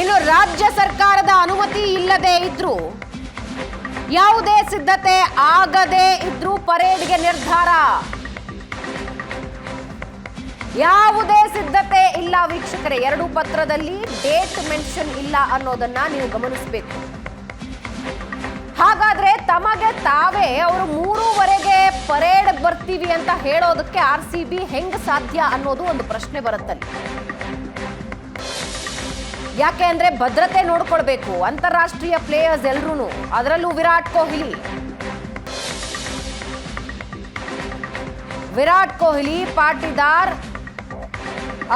ಇನ್ನು ರಾಜ್ಯ ಸರ್ಕಾರದ ಅನುಮತಿ ಇಲ್ಲದೆ ಇದ್ರು, ಯಾವುದೇ ಸಿದ್ಧತೆ ಆಗದೆ ಇದ್ರೂ ಪರೇಡ್ಗೆ ನಿರ್ಧಾರ. ಯಾವುದೇ ಸಿದ್ಧತೆ ಇಲ್ಲ ವೀಕ್ಷಕರೇ, ಎರಡು ಪತ್ರದಲ್ಲಿ ಡೇಟ್ ಮೆನ್ಷನ್ ಇಲ್ಲ ಅನ್ನೋದನ್ನ ನೀವು ಗಮನಿಸಬೇಕು. ಹಾಗಾದ್ರೆ ತಮಗೆ ತಾವೇ ಅವರು ಮೂರುವರೆಗೆ ಪರೇಡ್ ಬರ್ತೀವಿ ಅಂತ ಹೇಳೋದಕ್ಕೆ ಆರ್ ಸಿ ಬಿ ಹೆಂಗ್ ಸಾಧ್ಯ ಅನ್ನೋದು ಒಂದು ಪ್ರಶ್ನೆ ಬರುತ್ತಲ್ಲಿ. ಯಾಕೆ ಅಂದ್ರೆ ಭದ್ರತೆ ನೋಡ್ಕೊಳ್ಬೇಕು. ಅಂತಾರಾಷ್ಟ್ರೀಯ ಪ್ಲೇಯರ್ಸ್ ಎಲ್ರೂ ಅದರಲ್ಲೂ ವಿರಾಟ್ ಕೊಹ್ಲಿ. ವಿರಾಟ್ ಕೊಹ್ಲಿ, ಪಾಟಿದಾರ್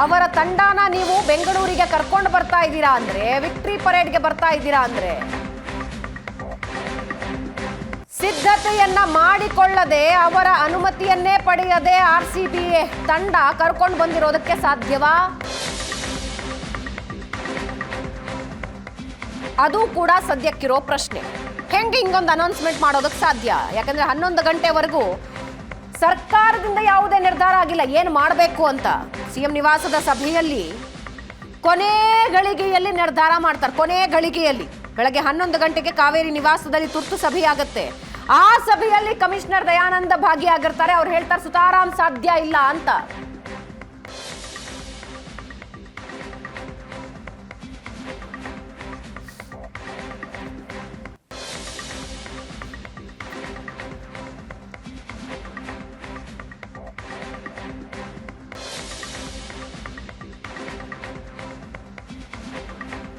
ಅವರ ತಂಡನ ನೀವು ಬೆಂಗಳೂರಿಗೆ ಕರ್ಕೊಂಡು ಬರ್ತಾ ಇದ್ದೀರಾ ಅಂದ್ರೆ ವಿಕ್ಟ್ರಿ ಪರೇಡ್ಗೆ ಬರ್ತಾ ಇದ್ದೀರಾ ಅಂದ್ರೆ, ಸಿದ್ಧತೆಯನ್ನ ಮಾಡಿಕೊಳ್ಳದೆ ಅವರ ಅನುಮತಿಯನ್ನೇ ಪಡೆಯದೆ ಆರ್ ಸಿ ಬಿ ತಂಡ ಕರ್ಕೊಂಡು ಬಂದಿರೋದಕ್ಕೆ ಸಾಧ್ಯವಾ? ಅದು ಕೂಡ ಸದ್ಯಕ್ಕಿರೋ ಪ್ರಶ್ನೆ. ಹೆಂಗೆ ಹಿಂಗೊಂದು ಅನೌನ್ಸ್ಮೆಂಟ್ ಮಾಡೋದಕ್ಕೆ ಸಾಧ್ಯ? ಯಾಕಂದ್ರೆ ಹನ್ನೊಂದು ಗಂಟೆವರೆಗೂ ಸರ್ಕಾರದಿಂದ ಯಾವುದೇ ನಿರ್ಧಾರ ಆಗಿಲ್ಲ. ಏನು ಮಾಡಬೇಕು ಅಂತ? ಸಿಎಂ ನಿವಾಸದ ಸಭೆಯಲ್ಲಿ ಕೊನೆ ಗಳಿಗೆಯಲ್ಲಿ ನಿರ್ಧಾರ ಮಾಡ್ತಾರೆ. ಕೊನೆ ಗಳಿಗೆಯಲ್ಲಿ. ಬೆಳಗ್ಗೆ ಹನ್ನೊಂದು ಗಂಟೆಗೆ ಕಾವೇರಿ ನಿವಾಸದಲ್ಲಿ ತುರ್ತು ಸಭೆಯಾಗತ್ತೆ. ಆ ಸಭೆಯಲ್ಲಿ ಕಮಿಷನರ್ ದಯಾನಂದ ಭಾಗಿಯಾಗಿರ್ತಾರೆ. ಅವ್ರು ಹೇಳ್ತಾರೆ, ಸುತಾರಾಮ್ ಸಾಧ್ಯ ಇಲ್ಲ ಅಂತ.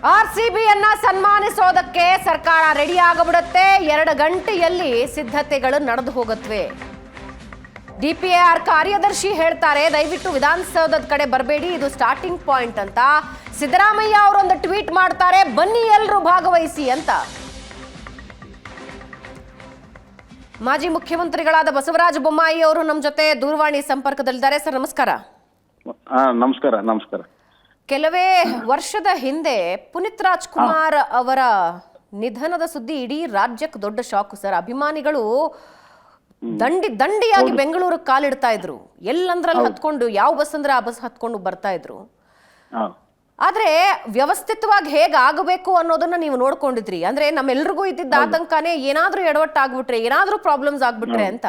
ಆರ್ ಸಿ ಬಿಯನ್ನ ಸನ್ಮಾನಿಸೋದಕ್ಕೆ ಸರ್ಕಾರ ರೆಡಿ ಆಗಬಿಡುತ್ತೆ. ಎರಡು ಗಂಟೆಯಲ್ಲಿ ಸಿದ್ಧತೆಗಳು ನಡೆದು ಹೋಗುತ್ತವೆ ಡಿಪಿಆರ್ ಕಾರ್ಯದರ್ಶಿ ಹೇಳ್ತಾರೆ, ದಯವಿಟ್ಟು ವಿಧಾನಸೌಧದ ಕಡೆ ಬರಬೇಡಿ, ಇದು ಸ್ಟಾರ್ಟಿಂಗ್ ಪಾಯಿಂಟ್ ಅಂತ. ಸಿದ್ದರಾಮಯ್ಯ ಅವರೊಂದು ಟ್ವೀಟ್ ಮಾಡ್ತಾರೆ, ಬನ್ನಿ ಎಲ್ಲರೂ ಭಾಗವಹಿಸಿ ಅಂತ. ಮಾಜಿ ಮುಖ್ಯಮಂತ್ರಿಗಳಾದ ಬಸವರಾಜ ಬೊಮ್ಮಾಯಿ ಅವರು ನಮ್ಮ ಜೊತೆ ದೂರವಾಣಿ ಸಂಪರ್ಕದಲ್ಲಿದ್ದಾರೆ. ಸರ್, ನಮಸ್ಕಾರ. ನಮಸ್ಕಾರ ನಮಸ್ಕಾರ. ಕೆಲವೇ ವರ್ಷದ ಹಿಂದೆ ಪುನೀತ್ ರಾಜ್ಕುಮಾರ್ ಅವರ ನಿಧನದ ಸುದ್ದಿ ಇಡೀ ರಾಜ್ಯಕ್ಕೆ ದೊಡ್ಡ ಶಾಕ್ ಸರ್. ಅಭಿಮಾನಿಗಳು ದಂಡಿ ದಂಡಿಯಾಗಿ ಬೆಂಗಳೂರಿಗೆ ಕಾಲಿಡ್ತಾ ಇದ್ರು. ಎಲ್ಲಂದ್ರಲ್ಲಿ ಹತ್ಕೊಂಡು ಯಾವ ಬಸ್ ಅಂದ್ರೆ ಆ ಬಸ್ ಹತ್ಕೊಂಡು ಬರ್ತಾ ಇದ್ರು. ಆದ್ರೆ ವ್ಯವಸ್ಥಿತವಾಗಿ ಹೇಗ್ ಆಗಬೇಕು ಅನ್ನೋದನ್ನ ನೀವು ನೋಡ್ಕೊಂಡಿದ್ರಿ. ಅಂದ್ರೆ ನಮ್ಮೆಲ್ರಿಗೂ ಇದ್ದಿದ್ದ ಆತಂಕನೇ ಏನಾದ್ರೂ ಎಡವಟ್ಟಾಗ್ಬಿಟ್ರೆ ಏನಾದ್ರೂ ಪ್ರಾಬ್ಲಮ್ಸ್ ಆಗ್ಬಿಟ್ರೆ ಅಂತ.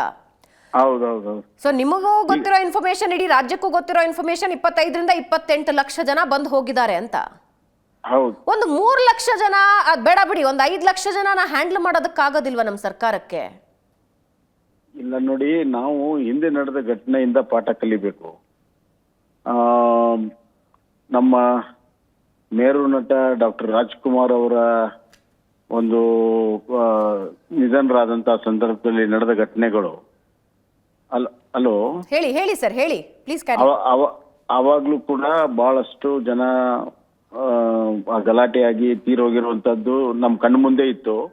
ಹೌದು ಹೌದು ಹೌದು ಸೊ ನಿಮಗೂ ಗೊತ್ತಿರೋ ಇನ್ಫಾರ್ಮೇಶನ್ ಇಡೀ ರಾಜ್ಯಕ್ಕೂ ಗೊತ್ತಿರೋ ಇನ್ಫಾರ್ಮೇಶನ್ ಇಪ್ಪತ್ತೈದರಿಂದ ಇಪ್ಪತ್ತೆಂಟು ಲಕ್ಷ ಜನ ಬಂದು ಹೋಗಿದ್ದಾರೆ ಅಂತ. ಹೌದು. ಒಂದು ಮೂರು ಲಕ್ಷ ಜನ ಅದ್ ಬೇಡ ಬಿಡಿ ಒಂದು ಐದು ಲಕ್ಷ ಜನನ ಹ್ಯಾಂಡಲ್ ಮಾಡೋದಕ್ಕಾಗೋದಿಲ್ವಾ ನಮ್ಮ ಸರ್ಕಾರಕ್ಕೆ? ಇಲ್ಲ ನೋಡಿ ನಾವು ಹಿಂದೆ ನಡೆದ ಘಟನೆಯಿಂದ ಪಾಠ ಕಲಿಬೇಕು. ಆ, ನಮ್ಮ ಮೇರು ನಟ ಡಾಕ್ಟರ್ ರಾಜ್ಕುಮಾರ್ ಅವರ ಒಂದು ಆ, ನಿಧನರಾದಂತಹ ಸಂದರ್ಭದಲ್ಲಿ ನಡೆದ ಘಟನೆಗಳು ಅಲೋ ಹೇಳಿ ಹೇಳಿ ಸರ್ ಹೇಳಿ. ಪ್ಲೀಸ್ ಅವ ಅವ- ಅವಾಗ್ಲೂ ಕೂಡ ಬಹಳಷ್ಟು ಜನ ಗಲಾಟೆಯಾಗಿ ತೀರೋಗಿರುವಂತದ್ದು ನಮ್ಮ ಕಣ್ಣು ಮುಂದೆ ಇತ್ತು.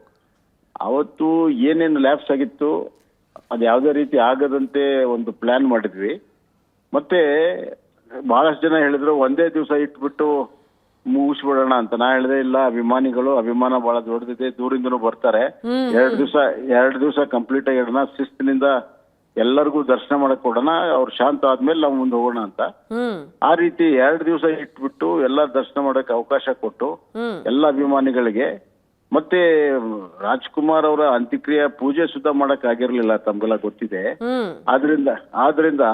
ಅವತ್ತು ಏನೇನು ಲ್ಯಾಬ್ಸ್ ಆಗಿತ್ತು ಅದ್ ಯಾವುದೇ ರೀತಿ ಆಗದಂತೆ ಒಂದು ಪ್ಲಾನ್ ಮಾಡಿದ್ವಿ. ಮತ್ತೆ ಬಹಳಷ್ಟು ಜನ ಹೇಳಿದ್ರು ಒಂದೇ ದಿವಸ ಇಟ್ಬಿಟ್ಟು ಮುಗಿಸ್ಬಿಡೋಣ ಅಂತ. ನಾ ಹೇಳಿದೆ ಇಲ್ಲ ಅಭಿಮಾನಿಗಳು ಅಭಿಮಾನ ಬಹಳ ದೊಡ್ಡದಿದೆ ದೂರಿಂದನೂ ಬರ್ತಾರೆ. ಎರಡು ದಿವಸ ಎರಡು ದಿವಸ ಕಂಪ್ಲೀಟ್ ಆಗಿ ಇಡೋಣ. ಶಿಸ್ತಿನಿಂದ ಎಲ್ಲರಿಗೂ ದರ್ಶನ ಮಾಡಕ್ ಕೊಡೋಣ ಅವ್ರು ಶಾಂತ ಆದ್ಮೇಲೆ ನಾವು ಮುಂದೆ ಹೋಗೋಣ ಅಂತ. ಆ ರೀತಿ ಎರಡು ದಿವಸ ಇಟ್ಬಿಟ್ಟು ಎಲ್ಲ ದರ್ಶನ ಮಾಡಕ್ ಅವಕಾಶ ಕೊಟ್ಟು ಎಲ್ಲ ಅಭಿಮಾನಿಗಳಿಗೆ ಮತ್ತೆ ರಾಜ್ಕುಮಾರ್ ಅವರ ಅಂತ್ಯಕ್ರಿಯೆ ಪೂಜೆ ಸುದ್ದ ಮಾಡಕ್ ಆಗಿರ್ಲಿಲ್ಲ ತಮ್ಗೆಲ್ಲ ಗೊತ್ತಿದೆ. ಆದ್ರಿಂದ ಆದ್ರಿಂದ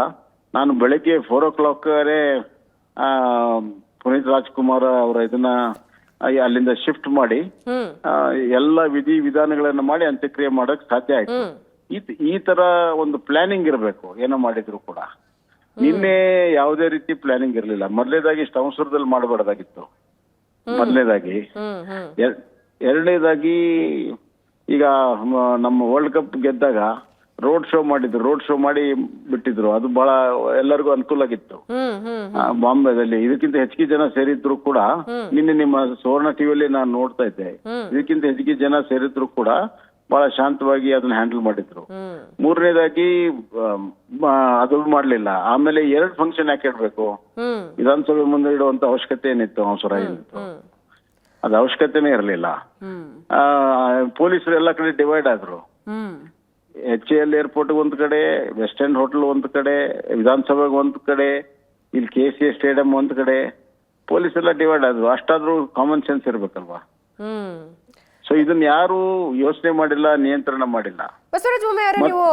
ನಾನು ಬೆಳಗ್ಗೆ four o'clock Puneeth Rajkumar ಅವರ ಇದನ್ನ ಅಲ್ಲಿಂದ ಶಿಫ್ಟ್ ಮಾಡಿ ಎಲ್ಲ ವಿಧಿ ವಿಧಾನಗಳನ್ನ ಮಾಡಿ ಅಂತ್ಯಕ್ರಿಯೆ ಮಾಡಕ್ ಸಾಧ್ಯ ಆಯ್ತು. ಈ ಈ ತರ ಒಂದು ಪ್ಲಾನಿಂಗ್ ಇರಬೇಕು ಏನೋ ಮಾಡಿದ್ರು ಕೂಡ. ನಿನ್ನೆ ಯಾವುದೇ ರೀತಿ ಪ್ಲಾನಿಂಗ್ ಇರಲಿಲ್ಲ. ಮೊದಲೇದಾಗಿ ಸಂವತ್ಸರದಲ್ಲಿ ಮಾಡಬಾರ್ದಾಗಿತ್ತು. ಮೊದಲನೇದಾಗಿ ಎರಡನೇದಾಗಿ ಈಗ ನಮ್ಮ ವರ್ಲ್ಡ್ ಕಪ್ ಗೆದ್ದಾಗ ರೋಡ್ ಶೋ ಮಾಡಿದ್ರು. ರೋಡ್ ಶೋ ಮಾಡಿ ಬಿಟ್ಟಿದ್ರು. ಅದು ಬಹಳ ಎಲ್ಲರಿಗೂ ಅನುಕೂಲ ಆಗಿತ್ತು ಬಾಂಬೆದಲ್ಲಿ. ಇದಕ್ಕಿಂತ ಹೆಚ್ಚಿಗೆ ಜನ ಸೇರಿದ್ರು ಕೂಡ ನಿನ್ನೆ ನಿಮ್ಮ ಸುವರ್ಣ ಟಿವಿಯಲ್ಲಿ ನಾನು ನೋಡ್ತಾ ಇದ್ದೆ. ಇದಕ್ಕಿಂತ ಹೆಚ್ಚಿಗೆ ಜನ ಸೇರಿದ್ರು ಕೂಡ ಬಹಳ ಶಾಂತವಾಗಿ ಅದನ್ನ ಹ್ಯಾಂಡಲ್ ಮಾಡಿದ್ರು. ಮೂರನೇದಾಗಿ ಅದು ಮಾಡ್ಲಿಲ್ಲ. ಆಮೇಲೆ ಎರಡು ಫಂಕ್ಷನ್ ಯಾಕೆ ಇಡ್ಬೇಕು ವಿಧಾನಸಭೆ ಮುಂದೆ ಇಡುವಂತ ಅವಶ್ಯಕತೆ ಏನಿತ್ತು ಅವಸರ ಏನಿತ್ತು ಅದ ಅವಶ್ಯಕತೆನೇ ಇರಲಿಲ್ಲ. ಪೊಲೀಸರು ಎಲ್ಲ ಕಡೆ ಡಿವೈಡ್ ಆದ್ರು. ಎಚ್ ಎಲ್ ಏರ್ಪೋರ್ಟ್ ಒಂದ್ ಕಡೆ ವೆಸ್ಟ್ ಎಂಡ್ ಹೋಟೆಲ್ ಒಂದ್ ಕಡೆ ವಿಧಾನಸಭೆಗೆ ಒಂದ್ ಕಡೆ ಇಲ್ಲಿ ಕೆ ಸಿ ಎ ಸ್ಟೇಡಿಯಂ ಒಂದ್ ಕಡೆ. ಪೊಲೀಸ್ ಎಲ್ಲ ಡಿವೈಡ್ ಆದ್ರು. ಅಷ್ಟಾದ್ರೂ ಕಾಮನ್ ಸೆನ್ಸ್ ಇರ್ಬೇಕಲ್ವಾ? ಸೊ ಇದನ್ನ ಯಾರು ಯೋಚನೆ ಮಾಡಿಲ್ಲ ನಿಯಂತ್ರಣ ಮಾಡಿಲ್ಲ. ಬಸವರಾಜ ಅವರೇ ನೀವು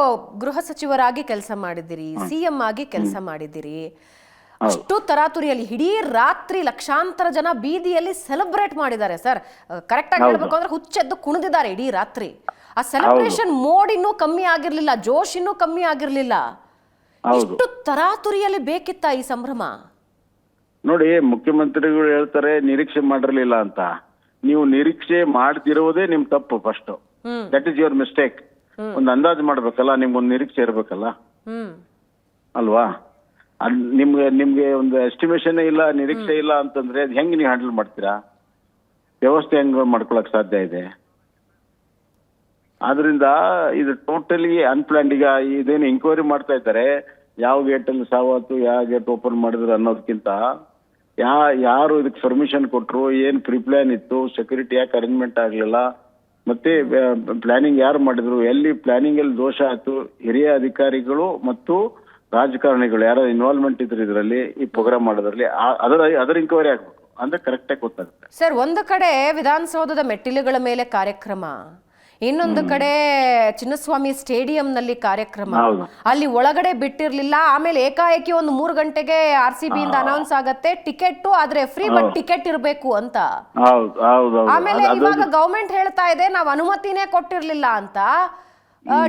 ಗೃಹ ಸಚಿವರಾಗಿ ಕೆಲಸ ಮಾಡಿದ್ದೀರಿ ಸಿಎಂ ಆಗಿ ಕೆಲಸ ಮಾಡಿದ್ದೀರಿ. ಅಷ್ಟು ತರಾತುರಿಯಲ್ಲಿ ಇಡೀ ರಾತ್ರಿ ಲಕ್ಷಾಂತರ ಜನ ಬೀದಿಯಲ್ಲಿ ಸೆಲೆಬ್ರೇಟ್ ಮಾಡಿದ್ದಾರೆ ಸರ್ ಕರೆಕ್ಟ್ ಆಗಿ ಹೇಳ್ಬೇಕು ಅಂದ್ರೆ ಹುಚ್ಚೆದ್ದು ಕುಣಿದಿದ್ದಾರೆ ಇಡೀ ರಾತ್ರಿ. ಆ ಸೆಲೆಬ್ರೇಷನ್ ಮೋಡ್ ಇನ್ನೂ ಕಮ್ಮಿ ಆಗಿರ್ಲಿಲ್ಲ ಜೋಶ್ ಇನ್ನೂ ಕಮ್ಮಿ ಆಗಿರ್ಲಿಲ್ಲ. ಅಷ್ಟು ಇಷ್ಟು ತರಾತುರಿಯಲ್ಲಿ ಬೇಕಿತ್ತ ಈ ಸಂಭ್ರಮ? ನೋಡಿ ಮುಖ್ಯಮಂತ್ರಿಗಳು ಹೇಳ್ತಾರೆ ನಿರೀಕ್ಷೆ ಮಾಡಿರ್ಲಿಲ್ಲ ಅಂತ. ನೀವು ನಿರೀಕ್ಷೆ ಮಾಡ್ತಿರೋದೇ ನಿಮ್ ತಪ್ಪು first that is your mistake ಒಂದು ಅಂದಾಜು ಮಾಡ್ಬೇಕಲ್ಲ ನಿಮ್ಗೊಂದು ನಿರೀಕ್ಷೆ ಇರ್ಬೇಕಲ್ಲ? ಅಲ್ವಾ? ನಿಮ್ಗೆ ನಿಮ್ಗೆ ಒಂದು ಎಸ್ಟಿಮೇಷನ್ ಇಲ್ಲ ನಿರೀಕ್ಷೆ ಇಲ್ಲ ಅಂತಂದ್ರೆ ಅದು ಹೆಂಗ್ ನೀವು ಹ್ಯಾಂಡಲ್ ಮಾಡ್ತೀರಾ? ವ್ಯವಸ್ಥೆ ಹೆಂಗ್ ಮಾಡ್ಕೊಳಕ್ ಸಾಧ್ಯ ಇದೆ? ಆದ್ರಿಂದ ಇದು ಟೋಟಲಿ ಅನ್ಪ್ಲಾನ್ಡ್ ಈಗ ಇದೇನು ಇನ್ಕ್ವೈರಿ ಮಾಡ್ತಾ ಇದ್ದಾರೆ ಯಾವ ಗೇಟ್ ಅಲ್ಲಿ ಸಾವಾತು ಯಾವ ಗೇಟ್ ಓಪನ್ ಮಾಡಿದ್ರು ಅನ್ನೋದಕ್ಕಿಂತ ಯಾ, ಯಾರು ಇದಕ್ಕೆ ಪರ್ಮಿಷನ್ ಕೊಟ್ರು, ಏನ್ ಪ್ರಿಪ್ಲಾನ್ ಇತ್ತು ಸೆಕ್ಯೂರಿಟಿ ಯಾಕೆ ಅರೇಂಜ್ಮೆಂಟ್ ಆಗ್ಲಿಲ್ಲ, ಮತ್ತೆ ಪ್ಲಾನಿಂಗ್ ಯಾರು ಮಾಡಿದ್ರು, ಎಲ್ಲಿ ಪ್ಲಾನಿಂಗ್ ಅಲ್ಲಿ ದೋಷ ಆಯ್ತು, ಹಿರಿಯ ಅಧಿಕಾರಿಗಳು ಮತ್ತು ರಾಜಕಾರಣಿಗಳು, ಯಾರೋ ಇನ್ವಾಲ್ವ್ಮೆಂಟ್ ಇದ್ರು ಇದರಲ್ಲಿ, ಈ ಪ್ರೋಗ್ರಾಮ್ ಮಾಡೋದ್ರಲ್ಲಿ ಅದರ ಅದರ ಇನ್ಕ್ವೈರಿ ಆಗ್ಬೇಕು, ಅಂದ್ರೆ ಕರೆಕ್ಟ್ ಆಗಿ ಗೊತ್ತಾಗುತ್ತೆ. ಸರ್ ಒಂದು ಕಡೆ ವಿಧಾನಸೌಧದ ಮೆಟ್ಟಿಲುಗಳ ಮೇಲೆ ಕಾರ್ಯಕ್ರಮ ಇನ್ನೊಂದು ಕಡೆ ಚಿನ್ನಸ್ವಾಮಿ ಸ್ಟೇಡಿಯಂನಲ್ಲಿ ಕಾರ್ಯಕ್ರಮ. ಅಲ್ಲಿ ಒಳಗಡೆ ಬಿಟ್ಟಿರ್ಲಿಲ್ಲ ಆಮೇಲೆ ಏಕಾಏಕಿ ಒಂದು ಮೂರು ಗಂಟೆಗೆ ಆರ್ ಸಿ ಬಿ ಇಂದ ಅನೌನ್ಸ್ ಆಗತ್ತೆ ಟಿಕೆಟ್ ಆದ್ರೆ ಫ್ರೀ ಬಟ್ ಟಿಕೆಟ್ ಇರಬೇಕು ಅಂತ. ಆಮೇಲೆ ಇವಾಗ ಗವರ್ಮೆಂಟ್ ಹೇಳ್ತಾ ಇದೆ ನಾವು ಅನುಮತಿನೇ ಕೊಟ್ಟಿರ್ಲಿಲ್ಲ ಅಂತ.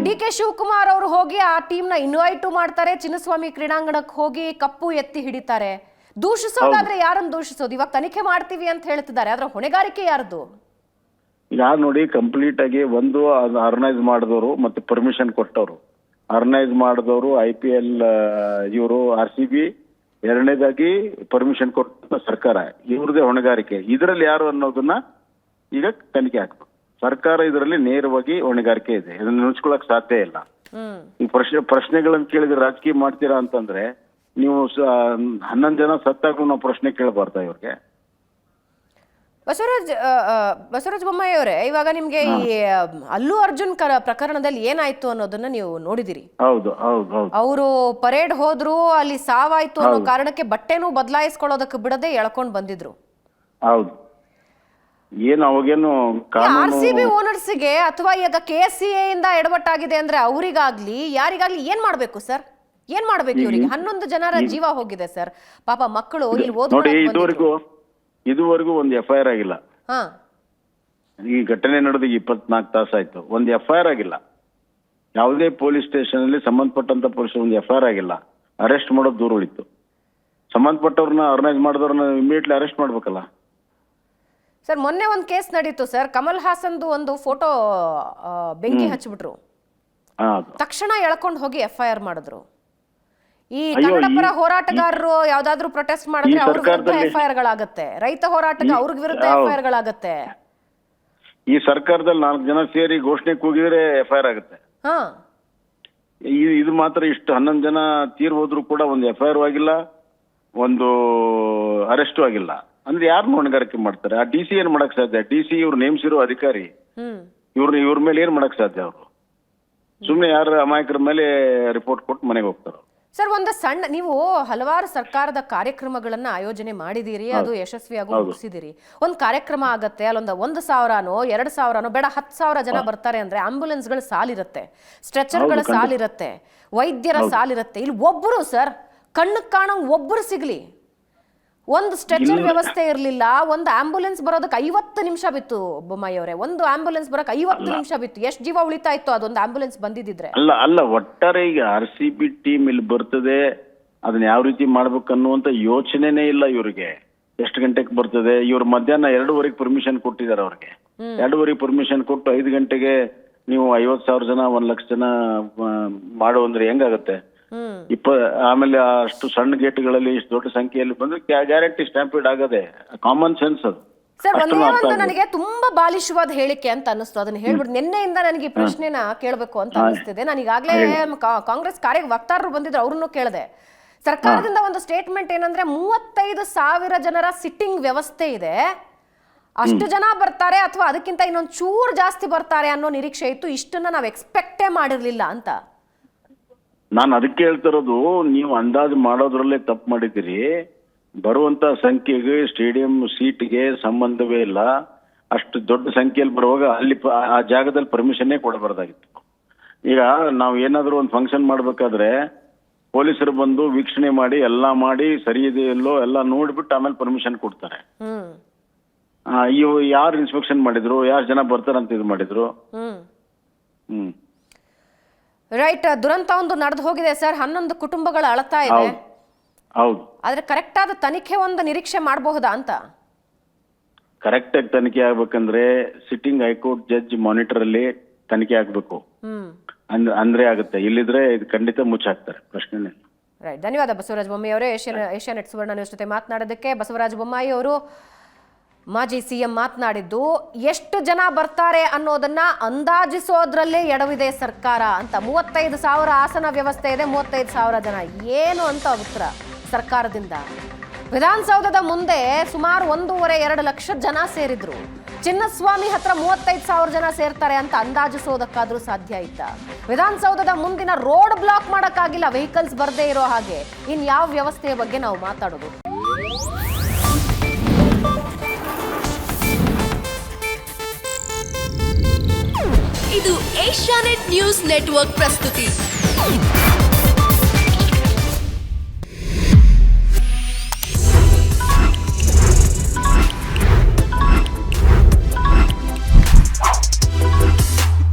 ಡಿ ಕೆ ಶಿವಕುಮಾರ್ ಅವರು ಹೋಗಿ ಆ ಟೀಮ್ನ ಇನ್ವೈಟ್ ಮಾಡ್ತಾರೆ ಚಿನ್ನಸ್ವಾಮಿ ಕ್ರೀಡಾಂಗಣಕ್ಕೆ ಹೋಗಿ ಕಪ್ಪು ಎತ್ತಿ ಹಿಡಿತಾರೆ. ದೂಷಿಸೋದಾದ್ರೆ ಯಾರನ್ನ ದೂಷಿಸೋದು? ಇವಾಗ ತನಿಖೆ ಮಾಡ್ತೀವಿ ಅಂತ ಹೇಳ್ತಿದ್ದಾರೆ ಆದ್ರೆ ಹೊಣೆಗಾರಿಕೆ ಯಾರ್ದು? ಈಗ ನೋಡಿ ಕಂಪ್ಲೀಟ್ ಆಗಿ ಒಂದು ಆರ್ಗನೈಸ್ ಮಾಡಿದವರು ಮತ್ತೆ ಪರ್ಮಿಷನ್ ಕೊಟ್ಟವರು. ಆರ್ಗನೈಸ್ ಮಾಡಿದವರು ಐ ಪಿ ಎಲ್ ಇವರು ಆರ್ ಸಿ ಬಿ ಎರಡನೇದಾಗಿ ಪರ್ಮಿಷನ್ ಕೊಟ್ಟ ಸರ್ಕಾರ ಇವ್ರದೇ ಹೊಣೆಗಾರಿಕೆ. ಇದರಲ್ಲಿ ಯಾರು ಅನ್ನೋದನ್ನ ಈಗ ತನಿಖೆ ಹಾಕ್ಬೇಕು ಸರ್ಕಾರ ಇದರಲ್ಲಿ ನೇರವಾಗಿ ಹೊಣೆಗಾರಿಕೆ ಇದೆ. ಇದನ್ನ ನೆನೆಸ್ಕೊಳಕ್ ಸಾಧ್ಯ ಇಲ್ಲ. ಈ ಪ್ರಶ್ನೆ ಪ್ರಶ್ನೆಗಳನ್ನ ಕೇಳಿದ್ರೆ ರಾಜಕೀಯ ಮಾಡ್ತೀರಾ ಅಂತಂದ್ರೆ ನೀವು ಹನ್ನೊಂದು ಜನ ಸತ್ತಾಗ್ಲೂ ನಾವು ಪ್ರಶ್ನೆ ಕೇಳಬಾರ್ದ ಇವ್ರಿಗೆ? ಬಸವರಾಜ್ ಬಸವರಾಜ್ ಬೊಮ್ಮಾಯಿ ಅವರೇ ಇವಾಗ ನಿಮ್ಗೆ ಈ ಅಲ್ಲು ಅರ್ಜುನ್ ಕರ ಪ್ರಕರಣದಲ್ಲಿ ಏನಾಯ್ತು ಅನ್ನೋದನ್ನ ನೀವು ನೋಡಿದಿರಿ. ಹೌದು ಹೌದು ಹೌದು. ಅವರು ಪರೇಡ್ ಹೋದ್ರು ಅಲ್ಲಿ ಸಾವಾಯ್ತು ಅನ್ನೋ ಕಾರಣಕ್ಕೆ ಬಟ್ಟೆನೂ ಬದಲಾಯಿಸ್ಕೊಳ್ಳೋದಕ್ಕೆ ಬಿಡದೆ ಎಳ್ಕೊಂಡ್ ಬಂದಿದ್ರು. ಹೌದು. ಏನು ಅವಾಗೇನು ಆರ್ ಸಿ ಬಿ ಓನರ್ಸ್ಗೆ ಅಥವಾ ಈಗ ಕೆ ಎಸ್ ಸಿ ಇಂದ ಎಡವಟ್ಟಾಗಿದೆ ಅಂದ್ರೆ ಅವರಿಗಾಗ್ಲಿ ಯಾರಿಗಾಗ್ಲಿ ಏನ್ ಮಾಡ್ಬೇಕು ಸರ್? ಏನ್ ಮಾಡ್ಬೇಕು ಇವರಿಗೆ? ಹನ್ನೊಂದು ಜನರ ಜೀವ ಹೋಗಿದೆ ಸರ್. ಪಾಪ ಮಕ್ಕಳು ಇಲ್ಲಿ ಬಂದಿದ್ರು. ಇದುವರೆಗೂ ಒಂದು ಎಫ್ ಐ ಆರ್ ಆಗಿಲ್ಲ. ಹಾ. ಈ ಘಟನೆ ನಡೆದು ಇಪ್ಪತ್ನಾಲ್ಕು ತಾಸು ಆಯ್ತು. ಒಂದು ಎಫ್ ಐ ಆರ್ ಆಗಿಲ್ಲ. ಯಾವುದೇ ಪೊಲೀಸ್ ಸ್ಟೇಷನ್ ಅಲ್ಲಿ ಸಂಬಂಧಪಟ್ಟಂತ ಪೊಲೀಸ್ ಒಂದು ಎಫ್ ಐ ಆರ್ ಆಗಿಲ್ಲ. ಅರೆಸ್ಟ್ ಮಾಡೋದು ದೂರ ಉಳಿತು. ಸಂಬಂಧಪಟ್ಟವ್ರನ್ನ ಆರ್ಗನೈಸ್ ಮಾಡಿದವ್ರನ್ನ ಇಮಿಡಿಯೇಟ್ಲಿ ಅರೆಸ್ಟ್ ಮಾಡ್ಬೇಕಲ್ಲ. ಸರ್ ಮೊನ್ನೆ ಒಂದು ಕೇಸ್ ನಡೀತು ಸರ್. ಕಮಲ್ ಹಾಸನ್ದು ಒಂದು ಫೋಟೋ ಬೆಂಕಿ ಹಚ್ಚಿಬಿಟ್ರು. ಹಾ ತಕ್ಷಣ ಎಳ್ಕೊಂಡು ಹೋಗಿ ಎಫ್ ಐ ಆರ್ ಮಾಡಿದ್ರು. ಈ ಕನ್ನಡಪರ ಪರ ಹೋರಾಟಗಾರರು ಯಾವ್ದಾದ್ರು ಪ್ರೊಟೆಸ್ಟ್ ಮಾಡಿದ್ರೆ ಅವ್ರ ವಿರುದ್ಧ ಎಫ್ಐಆರ್ ಗಳಾಗತ್ತೆ ರೈತ ಹೋರಾಟಕ್ಕೆ ಅವ್ರ ವಿರುದ್ಧ ಎಫ್ ಐ ಆರ್ ಗಳಾಗತ್ತೆ ಈ ಸರ್ಕಾರದಲ್ಲಿ ನಾಲ್ಕು ಜನ ಸೇರಿ ಘೋಷಣೆ ಕೂಗಿದ್ರೆ ಎಫ್ ಐ ಆರ್ ಆಗುತ್ತೆ ಇದು ಮಾತ್ರ ಇಷ್ಟು ಹನ್ನೊಂದು ಜನ ತೀರ್ ಹೋದ್ರು ಕೂಡ ಒಂದು ಎಫ್ ಐ ಆರ್ ಆಗಿಲ್ಲ ಒಂದು ಅರೆಸ್ಟು ಆಗಿಲ್ಲ. ಅಂದ್ರೆ ಯಾರು ಹೊಣೆಗಾರಿಕೆ ಮಾಡ್ತಾರೆ? ಆ ಡಿ ಸಿ ಏನ್ ಮಾಡಕ್ ಸಾಧ್ಯ? ಡಿ ಸಿ ಇವ್ರು ನೇಮಿಸಿರೋ ಅಧಿಕಾರಿ ಇವ್ರ ಇವ್ರ ಮೇಲೆ ಏನ್ ಮಾಡಕ್ ಸಾಧ್ಯ ಅವರು? ಸುಮ್ನೆ ಯಾರು ಅಮಾಯಕರ ಮೇಲೆ ರಿಪೋರ್ಟ್ ಕೊಟ್ಟು ಮನೆಗೆ ಹೋಗ್ತಾರೆ? ಸರ್ ಒಂದು ಸಣ್ಣ ನೀವು ಹಲವಾರು ಸರ್ಕಾರದ ಕಾರ್ಯಕ್ರಮಗಳನ್ನ ಆಯೋಜನೆ ಮಾಡಿದೀರಿ ಅದು ಯಶಸ್ವಿಯಾಗಿ ಮುಗಿಸಿದಿರಿ ಒಂದು ಕಾರ್ಯಕ್ರಮ ಆಗತ್ತೆ ಅಲ್ಲೊಂದು ಒಂದು ಸಾವಿರನೋ ಎರಡು ಸಾವಿರನೋ ಬೇಡ ಹತ್ತು ಸಾವಿರ ಜನ ಬರ್ತಾರೆ ಅಂದ್ರೆ ಆಂಬ್ಯುಲೆನ್ಸ್ಗಳ ಸಾಲಿರುತ್ತೆ ಸ್ಟ್ರೆಚರ್ಗಳ ಸಾಲಿರುತ್ತೆ ವೈದ್ಯರ ಸಾಲಿರುತ್ತೆ. ಇಲ್ಲಿ ಒಬ್ಬರು ಸರ್ ಕಣ್ಣು ಕಾಣೋ ಒಬ್ಬರು ಸಿಗ್ಲಿ. ಒಂದು ಸ್ಟ್ರೆಚರ್ ವ್ಯವಸ್ಥೆ ಇರಲಿಲ್ಲ ಒಂದು ಆಂಬುಲೆನ್ಸ್ ಬರೋದಕ್ಕೆ ಐವತ್ತು ನಿಮಿಷ ಬಿತ್ತು ಬೊಮ್ಮಾಯಿ ಅವರೇ. ಒಂದು ಆಂಬುಲೆನ್ಸ್ ಬರೋಕೆ ಐವತ್ತು ನಿಮಿಷ ಬಿತ್ತು. ಎಷ್ಟು ಜೀವ ಉಳಿತಾ ಇತ್ತು ಅದೊಂದು ಆಂಬುಲೆನ್ಸ್ ಬಂದಿದ್ದಿದ್ರೆ? ಅಲ್ಲ ಅಲ್ಲ ಒಟ್ಟಾರೆ ಈಗ ಆರ್ ಸಿ ಬಿ ಟೀಮ್ ಇಲ್ಲಿ ಬರ್ತದೆ ಅದನ್ನ ಯಾವ ರೀತಿ ಮಾಡ್ಬೇಕು ಅನ್ನುವಂತ ಯೋಚನೆನೇ ಇಲ್ಲ ಇವ್ರಿಗೆ. ಎಷ್ಟು ಗಂಟೆಗೆ ಬರ್ತದೆ? ಇವ್ರು ಮಧ್ಯಾಹ್ನ ಎರಡೂವರೆಗೆ ಪರ್ಮಿಷನ್ ಕೊಟ್ಟಿದ್ದಾರೆ ಅವ್ರಿಗೆ. ಎರಡೂವರೆಗೆ ಪರ್ಮಿಷನ್ ಕೊಟ್ಟು ಐದು ಗಂಟೆಗೆ ನೀವು ಐವತ್ತು ಸಾವಿರ ಜನ ಒಂದ್ ಲಕ್ಷ ಜನ ಮಾಡು ಅಂದ್ರೆ ಹೆಂಗಾಗತ್ತೆ? ಇಪ್ಪ ಆಮೇಲೆ ಅಷ್ಟು ಸಣ್ಣ ಗೇಟ್ಗಳಲ್ಲಿ ಇಷ್ಟು ದೊಡ್ಡ ಸಂಖ್ಯೆಯಲ್ಲಿ ಬಂದ್ರೆ ಗ್ಯಾರಂಟಿ ಸ್ಟ್ಯಾಂಪಿಡ್ ಆಗದೆ ಕಾಮನ್ ಸೆನ್ಸ್ ಅದು. ಸರ್ ಅಷ್ಟನ್ನು ಒಂದೇ ಒಂದು ನನಗೆ ತುಂಬಾ ಬಾಲಿಶವಾದ ಹೇಳಿಕೆ ಅಂತ ಅನಿಸ್ತು ಅದನ್ನ ಹೇಳ್ಬಿಟ್ಟು ನಿನ್ನೆಯಿಂದ ನನಗೆ ಈ ಪ್ರಶ್ನೆನ ಕೇಳಬೇಕು ಅಂತ ಅನಿಸ್ತಿದೆ ನಾನು ಈಗಾಗಲೇ ಕಾಂಗ್ರೆಸ್ ಕಾರ್ಯ ವಕ್ತಾರರು ಬಂದಿದ್ರು ಅವ್ರನ್ನು ಕೇಳಿದೆ. ಸರ್ಕಾರದಿಂದ ಒಂದು ಸ್ಟೇಟ್ಮೆಂಟ್ ಏನಂದ್ರೆ ಮೂವತ್ತೈದು ಸಾವಿರ ಜನರ ಸಿಟ್ಟಿಂಗ್ ವ್ಯವಸ್ಥೆ ಇದೆ. ಅಷ್ಟು ಜನ ಬರ್ತಾರೆ ಅಥವಾ ಅದಕ್ಕಿಂತ ಇನ್ನೊಂದು ಚೂರು ಜಾಸ್ತಿ ಬರ್ತಾರೆ ಅನ್ನೋ ನಿರೀಕ್ಷೆ ಇತ್ತು. ಇಷ್ಟನ್ನ ನಾವು ಎಕ್ಸ್ಪೆಕ್ಟೇ ಮಾಡಿರ್ಲಿಲ್ಲ ಅಂತ. ನಾನು ಅದಕ್ಕೆ ಹೇಳ್ತಿರೋದು ನೀವು ಅಂದಾಜು ಮಾಡೋದ್ರಲ್ಲೇ ತಪ್ಪು ಮಾಡಿದ್ದೀರಿ. ಬರುವಂತ ಸಂಖ್ಯೆಗೆ ಸ್ಟೇಡಿಯಂ ಸೀಟ್ಗೆ ಸಂಬಂಧವೇ ಇಲ್ಲ. ಅಷ್ಟು ದೊಡ್ಡ ಸಂಖ್ಯೆಯಲ್ಲಿ ಬರುವಾಗ ಅಲ್ಲಿ ಆ ಜಾಗದಲ್ಲಿ ಪರ್ಮಿಷನ್ನೇ ಕೊಡಬಾರ್ದಾಗಿತ್ತು. ಈಗ ನಾವು ಏನಾದರೂ ಒಂದು ಫಂಕ್ಷನ್ ಮಾಡಬೇಕಾದ್ರೆ ಪೊಲೀಸರು ಬಂದು ವೀಕ್ಷಣೆ ಮಾಡಿ ಎಲ್ಲ ಮಾಡಿ ಸರಿ ಇದೆಯಲ್ಲೋ ಎಲ್ಲ ನೋಡ್ಬಿಟ್ಟು ಆಮೇಲೆ ಪರ್ಮಿಷನ್ ಕೊಡ್ತಾರೆ. ಇವು ಯಾರು ಇನ್ಸ್ಪೆಕ್ಷನ್ ಮಾಡಿದ್ರು ಯಾರು ಜನ ಬರ್ತಾರಂತ ಇದು ಮಾಡಿದ್ರು? ಹ್ಮ್. ರೈಟ್ ದುರಂತ ಒಂದು ನಡೆದು ಹೋಗಿದೆ ಸರ್ ಹನ್ನೊಂದು ಕುಟುಂಬಗಳು ಅಳತಾ ಇದೆ. ಹೌದು. ಆದ್ರೆ ಕರೆಕ್ಟ್ ಆದ ತನಿಖೆ ಒಂದು ನಿರೀಕ್ಷೆ ಮಾಡಬಹುದಾ ಅಂತ? ಕರೆಕ್ಟ್ ಆಗಿ ತನಿಖೆ ಆಗ್ಬೇಕಂದ್ರೆ ಸಿಟ್ಟಿಂಗ್ ಹೈಕೋರ್ಟ್ ಜಡ್ಜ್ ಮಾನಿಟರ್ ಅಲ್ಲಿ ತನಿಖೆ ಆಗ್ಬೇಕು. ಅಂದ್ರೆ ಆಗುತ್ತೆ. ಇಲ್ಲಿದ್ರೆ ಇದು ಖಂಡಿತ ಮುಚ್ಚಾಕ್ತಾರೆ. ಪ್ರಶ್ನೆ ರೈಟ್ ಧನ್ಯವಾದ ಬಸವರಾಜ ಬೊಮ್ಮಾಯಿ ಅವರೇ. ಏಷ್ಯಾ ಏಷ್ಯಾನೆಟ್ ಸುವರ್ಣ ನ್ಯೂಸ್ ಜೊತೆ ಮಾತನಾಡೋದಕ್ಕೆ ಬಸವರಾಜ ಬೊಮ್ಮಾಯಿ ಅವರು ಮಾಜಿ ಸಿಎಂ ಮಾತನಾಡಿದ್ದು, ಎಷ್ಟು ಜನ ಬರ್ತಾರೆ ಅನ್ನೋದನ್ನ ಅಂದಾಜಿಸೋದ್ರಲ್ಲೇ ಎಡವಿದೆ ಸರ್ಕಾರ ಅಂತ. ಮೂವತ್ತೈದು ಸಾವಿರ ಆಸನ ವ್ಯವಸ್ಥೆ ಇದೆ, ಮೂವತ್ತೈದು ಸಾವಿರ ಜನ. ಏನು ಅಂತ ಉತ್ತರ ಸರ್ಕಾರದಿಂದ? ವಿಧಾನಸೌಧದ ಮುಂದೆ ಸುಮಾರು ಒಂದೂವರೆ, ಎರಡು ಲಕ್ಷ ಜನ ಸೇರಿದ್ರು. ಚಿನ್ನಸ್ವಾಮಿ ಹತ್ರ ಮೂವತ್ತೈದು ಸಾವಿರ ಜನ ಸೇರ್ತಾರೆ ಅಂತ ಅಂದಾಜಿಸೋದಕ್ಕಾದ್ರೂ ಸಾಧ್ಯ ಇತ್ತ? ವಿಧಾನಸೌಧದ ಮುಂದಿನ ರೋಡ್ ಬ್ಲಾಕ್ ಮಾಡೋಕ್ಕಾಗಿಲ್ಲ ವೆಹಿಕಲ್ಸ್ ಬರದೇ ಇರೋ ಹಾಗೆ. ಇನ್ ಯಾವ ವ್ಯವಸ್ಥೆಯ ಬಗ್ಗೆ ನಾವು ಮಾತಾಡೋದು? ಏಷ್ಯಾನೆಟ್ ನ್ಯೂಸ್ ನೆಟ್ವರ್ಕ್ ಪ್ರಸ್ತುತಿ.